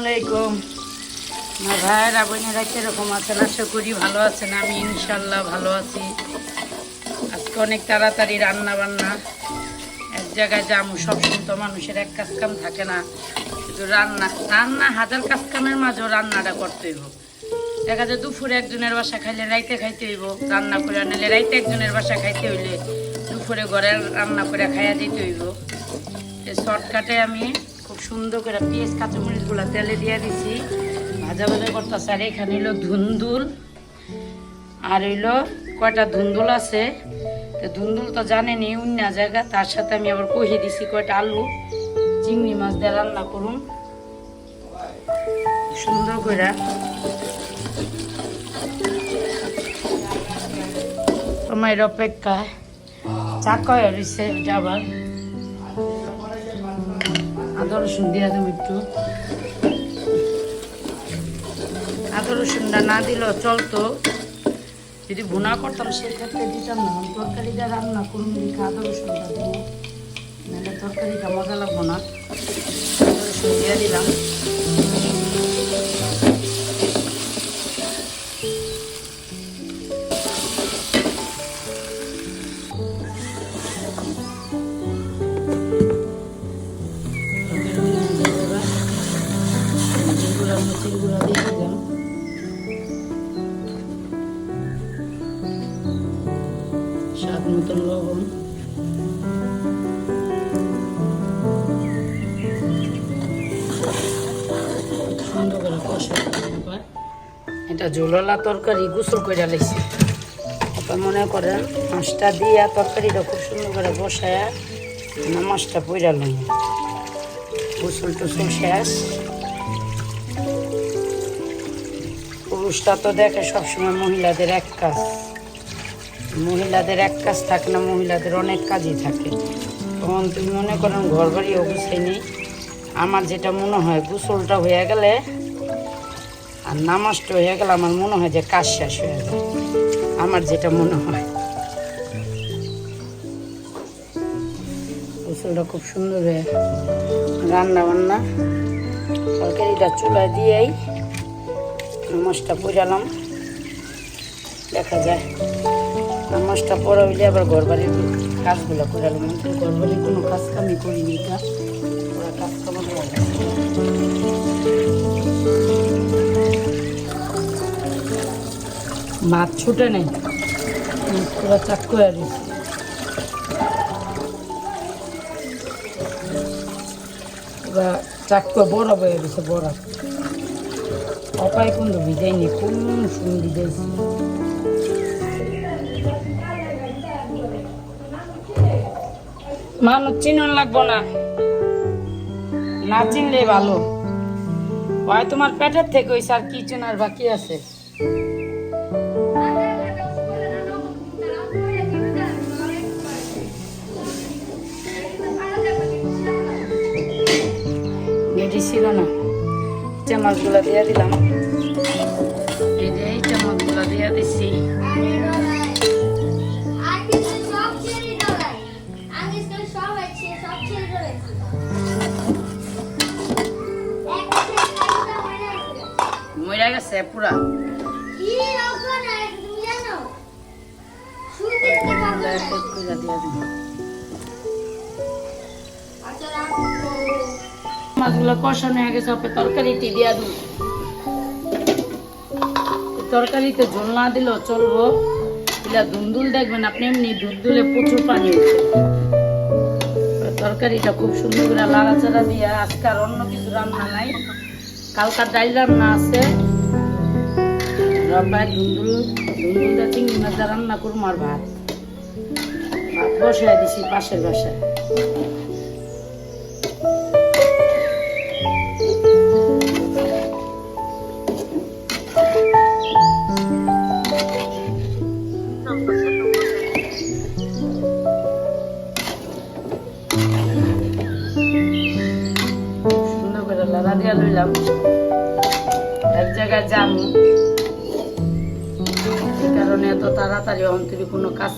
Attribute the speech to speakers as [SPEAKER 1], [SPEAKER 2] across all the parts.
[SPEAKER 1] আলাইকুম। আমার ভাইয়েরা, বোনেরা কীরকম আছেন? আশা করি ভালো আছেন। আমি ইনশাল্লাহ ভালো আছি। আজকে অনেক তাড়াতাড়ি রান্না বান্না এক জায়গায় যাব সবসময় তো মানুষের এক কাজ কাম থাকে না। শুধু রান্না। রান্না, হাজার কাজ কামের মাঝেও রান্নাটা করতে হইব। দেখা যায় দুপুরে একজনের বাসা খাইলে রাইতে খাইতে হইব। রান্না করে আনলে রাইতে একজনের বাসা খাইতে হইলে দুপুরে ঘরে রান্না করে খাইয়া দিতে হইব। শর্টকাটে আমি সুন্দর করে পেঁয়াজ কাঁচামরিচগুলো তেলে দিয়ে দিছি। ভাজা ভাজা করতেছে। আর এখানে হইল ধুন্দুল। আর হইল কয়টা ধুন্দুল আছে। তো ধুন্দুল তো জানেনি অন্য জায়গা। তার সাথে আমি আবার কহি দিছি কয়টা আলু। চিংড়ি মাছ দিয়ে রান্না করুন সুন্দর করে সময়ের অপেক্ষায়। চাকয় রয়েছে যাবার। আদা রসুন দিয়ে দেবো একটু। আদা রসুনটা না দিলেও চলতো যদি ভুনা করতাম, সেক্ষেত্রে দিতাম না। তরকারিটা রান্না করুন দিকে আদা রসুনটা দেবো। নাহলে তরকারিটা মজা লাগবো না। আদা রসুন দিয়ে দিলাম। স্বাদ মতন লবণ। এটা ঝোললা তরকারি গুসল করে লাইছি। আপনার মনে করেন, মাছটা দিয়া তরকারিটা খুব সুন্দর করে বসায়া মাছটা পইরা লই গুসল টুসল শেষ। পুরুষটা তো দেখে সবসময় মহিলাদের এক কাজ। মহিলাদের এক কাজ থাকে না, মহিলাদের অনেক কাজই থাকে। তখন তুমি মনে করেন ঘর বাড়ি অবস্থায় আমার যেটা মনে হয়, গোসলটা হয়ে গেলে আর নামাজটা হয়ে গেলে আমার মনে হয় যে কাজ শেষ হয়ে যায়। আমার যেটা মনে হয়। গোসলটা খুব সুন্দর হয়ে রান্না বান্না তরকারিটা চুলায় দিয়েই নামাজটা বোঝালাম দেখা যায়। নামাজটা পড়া হইলে আবার ঘর বাড়ির কাজগুলো করালাম কিন্তু ঘর বাড়ির কোনো কাজ কামই করিনি এটা ওরা কাজ কাম ভাত ছুটে নেই পুরো চাক করে দিচ্ছি পুরা চাক করে বড় হয়ে গেছে বড়। অপায় কিন্তু ভিজাইনি কোন শুনি ভিজাইছি মানুষ চিনন লাগবো না। না চিনলে ভালো। হয় তোমার পেটের থেকে ওই আর কি চেনার বাকি আছে। ছিল না। চামচগুলো দিয়ে দিলাম। এই যে এই চামচগুলো দিয়ে দিছি। মরে গেছে পুরা। মাছগুলো তরকারিতে ঝোল না দিলেও চলবো। এগুলা দুন্দুল দেখবেন, আপনি এমনি দুধ দুলে প্রচুর পানি তরকারিটা খুব সুন্দর করে লাড়াচাড়া দিয়ে, আজকে আর অন্য কিছু রান্না নাই। কালকার ডাইল রান্না আছে। রবায় ধুন্দুল ধুন্দুলটা চিংড়ি রান্না করব আর ভাত। ভাত বসাই দিছি পাশের বাসায়।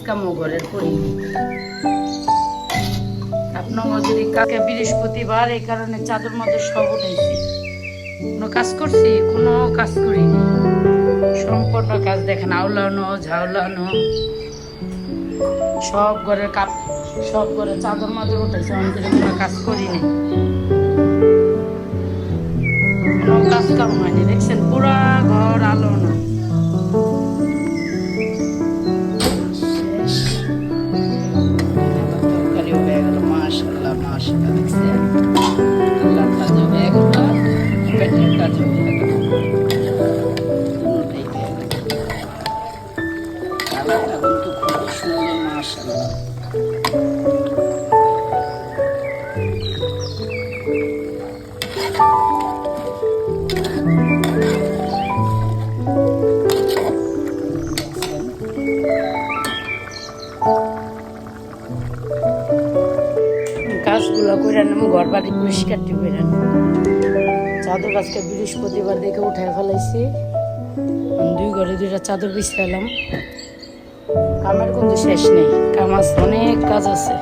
[SPEAKER 1] কোনো ঘরের করি আপনার যদি কাকে বৃহস্পতিবার, এই কারণে চাদর মধ্যে সব উঠেছি। কোনো কাজ করছি, কোনো কাজ করিনি। সম্পূর্ণ কাজ দেখেন আউলানো ঝাউলানো সব ঘরের কাপ, সব ঘরে চাদর মাদর উঠেছে অনেক কোনো কাজ করিনি। কোনো কাজ কাম হয়নি, দেখছেন পুরা ঘর বাড়ি পরিষ্কারটি করে নেব চাদর আজকে বৃহস্পতিবার দেখে উঠে ফেলাইছি। দুই ঘরে দুইটা চাদর বিছাইলাম কামের কিন্তু শেষ নেই। কাম আছে, অনেক কাজ আছে।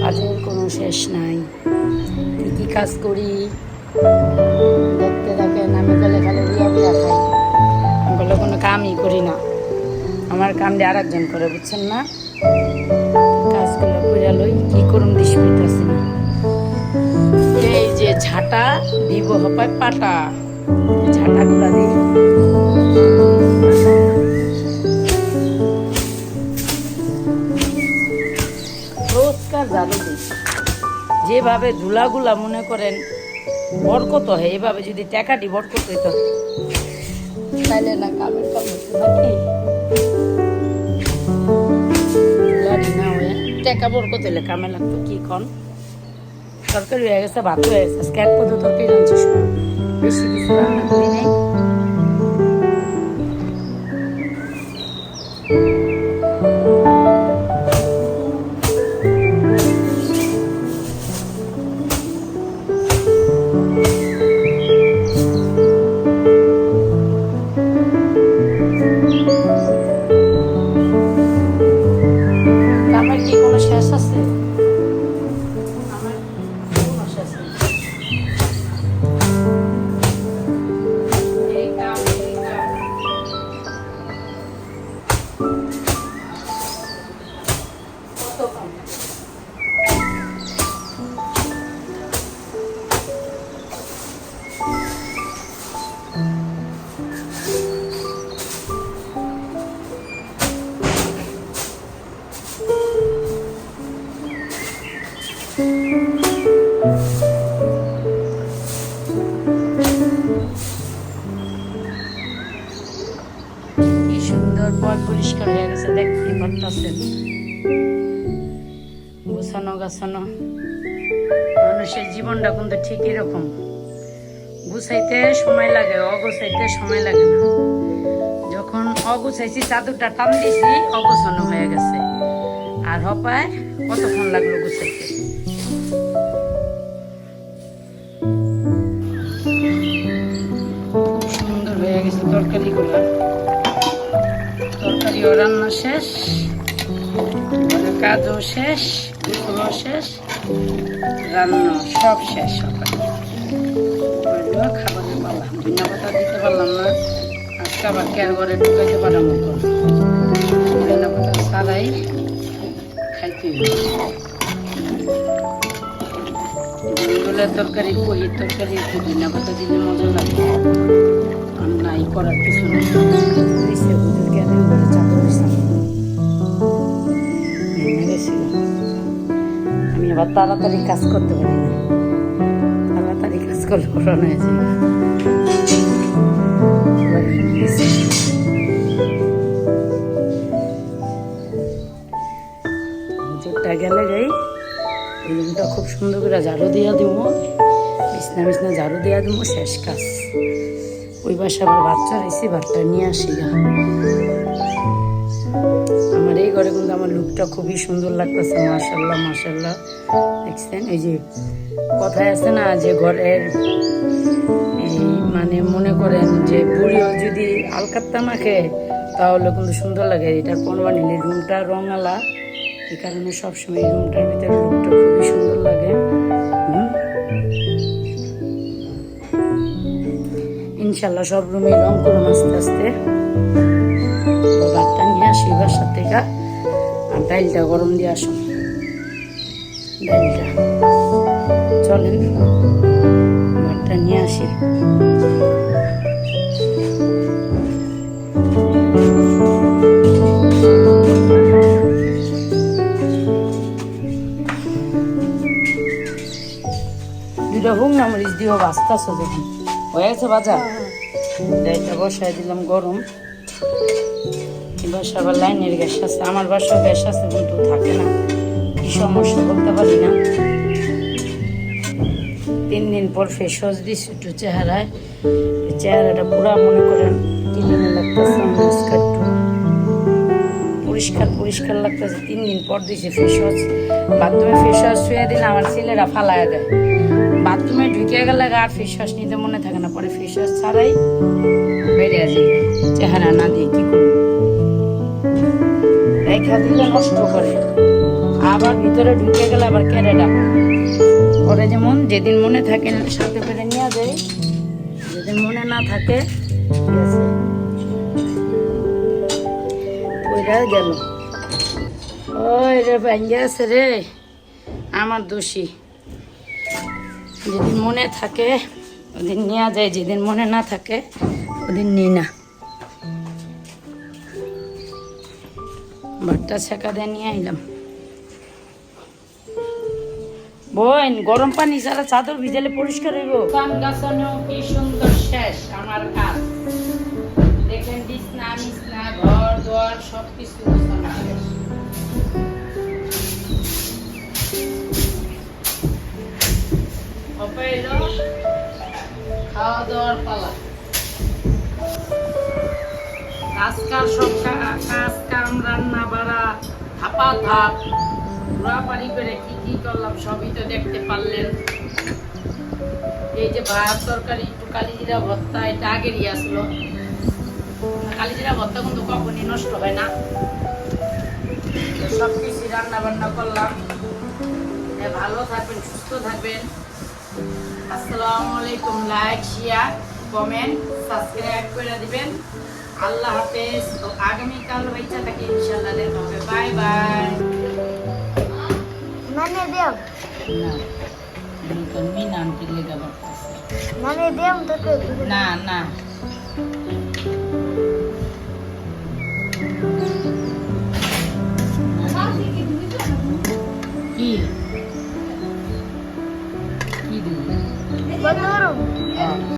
[SPEAKER 1] কাজের কোনো শেষ নাই। কি কাজ করি? দেখতে দেখেন আমি গেলে খালি বিয়া বিয়া খাই। আমি বলে কোনো কামই করি না। আমার কাম দিয়ে আর একজন করে, বুঝছেন না? কাজগুলো করে লই কি করুন দিস পেতেছি না। যে ঝাঁটা দিব হপায় পাটা। ঝাঁটাগুলা দিই। রোজকার ঝাড়ু যেভাবে ধুলাগুলা মনে করেন বরকত হয়, এভাবে যদি টাকাটি বরকত হইতো, তাইলে না কামের কাম হতো নাকি? টাকা বরকত হইলে কামে লাগতো কি খন তরকারি হয়ে গেছে ভাত হয়ে গেছে। আজকে এক পদ তরকারি রাঁধছি। বেশি কিছু রান্না নাই। কামের কি কোনো শেষ আছে? গোছানো গাছানো মানুষের জীবনটা কিন্তু ঠিক এরকম। গুছাইতে সময় লাগে, অগুছাইতে সময় লাগে না। যখন অগুছাইছি, চাদরটা টান দিয়েছি অগোছানো হয়ে গেছে। আর হপায় কতক্ষণ লাগল গুছাইতে? সুন্দর হয়ে গেছে তরকারিগুলো। তরকারিও রান্না শেষ। কাজও শেষ গোসলও শেষ রান্না সব শেষ সকালে। খাবারের পালা ধনিয়া দিতে পারলাম না। আজকে আবার কেয়ার ঘরে ঢুকাইতে পারার মতো। ধনিয়া পাতা ছাড়াই খাইতে এগুলো তরকারি কহি তরকারি, একটু ধনিয়া পাতা দিলে মজা লাগে। আর নাই করার কিছু নেই। গেছিল আমি আবার তাড়াতাড়ি কাজ করতে পারি না তাড়াতাড়ি কাজ করলে। হুজুরটা গেলে যাই রুমটা খুব সুন্দর করে ঝাড়ু দিয়া দিব বিছনা বিছনা ঝাড়ু দিয়া দিব শেষ কাজ ওই বাসা আবার বাচ্চা রয়েছে ভাতটা নিয়ে আসি গা। ঘরে কিন্তু আমার লুকটা খুবই সুন্দর লাগতেছে মাশাল্লাহ মাশাল্লাহ দেখছেন, এই যে কথায় আছে না, যে ঘরের মানে মনে করেন যে বুড়িও যদি আলকাত্তা মাখে তাহলে কিন্তু সুন্দর লাগে। এটার প্রমাণ নিলে রুমটা রঙালা, এই কারণে সবসময় রুমটার ভিতরে লুকটা খুবই সুন্দর লাগে। ইনশাল্লাহ সব রুমে রং করুন আস্তে আস্তে। ভাতটা নিয়ে আসি বাসার থেকে। আর ডাইলটা গরম দিয়ে আসুন ডাইলটা চলেন ভাতটা নিয়ে আসি। হুম না মরিচ দিও বাস্তাছো হয়ে গেছে বাজা ডাইলটা বসাই দিলাম গরম। বাসা আবার লাইনের গ্যাস আছে, আমার বাসাও গ্যাস আছে, কিন্তু থাকে না। কি সমস্যা বলতে পারি না। তিন দিন পর ফেস ওয়াশ দিছি, একটু চেহারায়। চেহারাটা পুরা মনে করেন ক্লিন লাগতেছে পরিষ্কার পরিষ্কার লাগতেছে। তিন দিন পর দিছি ফেস ওয়াশ। বাথরুমে ফেস ওয়াশ শুয়ে দিলে আমার ছেলেরা ফালায় দেয়। বাথরুমে ঢুকে গেলে আর ফেস ওয়াশ নিতে মনে থাকে না, পরে ফেস ওয়াশ ছাড়াই বেড়ে আসি চেহারা না দিয়ে কি করব? রেখা দিলে নষ্ট করে। আবার ভিতরে ঢুকে গেলে আবার কেড়ে পরে যেমন যেদিন মনে থাকে সাথে করে নিয়ে যায়, যেদিন মনে না থাকে, ঠিক আছে? গেল। ওই রে ভেঙ্গে আছে রে, আমার দোষী। যেদিন মনে থাকে, ওদিন নেওয়া যায়, যেদিন মনে না থাকে, ওদিন নিই না। ভাতটা ছেঁকা দিয়ে নিয়ে আইলাম। বোন, গরম পানি ছাড়া চাদর ভিজালে পরিষ্কার হইব। গান গাছানো কি সুন্দর শেষ আমার কাজ। দেখেন বিছনা মিছনা ঘর, দোয়ার সব কিছু খাওয়া দাওয়ার পালা। আজকাল সব কাজ কাম রান্না বাড়া থাপা থাপ ঘোরাপাড়ি করে কি কি করলাম সবই তো দেখতে পারলেন। এই যে ভাত তরকারি, একটু কালিজিরা ভর্তা, এটা আগেরই আসলো। কালিজিরা ভর্তা কিন্তু কখনই নষ্ট হয় না। সব কিছু রান্না বান্না করলাম। ভালো থাকবেন, সুস্থ থাকবেন। আসসালামু আলাইকুম, লাইক শেয়ার কমেন্ট সাবস্ক্রাইব করে দিবেন। আল্লাহ হাফেজ। তো আগামীকাল হয়েছে তাকে ইনশাল্লাহ দেখা হবে। Bye bye.
[SPEAKER 2] নানে দেব
[SPEAKER 1] না নতুন মিনা আন্টির লেগে বাড়তেছে
[SPEAKER 2] নানে দেব তোকে।
[SPEAKER 1] না না। কি? কি দিবি
[SPEAKER 2] বন্ধুরম
[SPEAKER 1] হ্যাঁ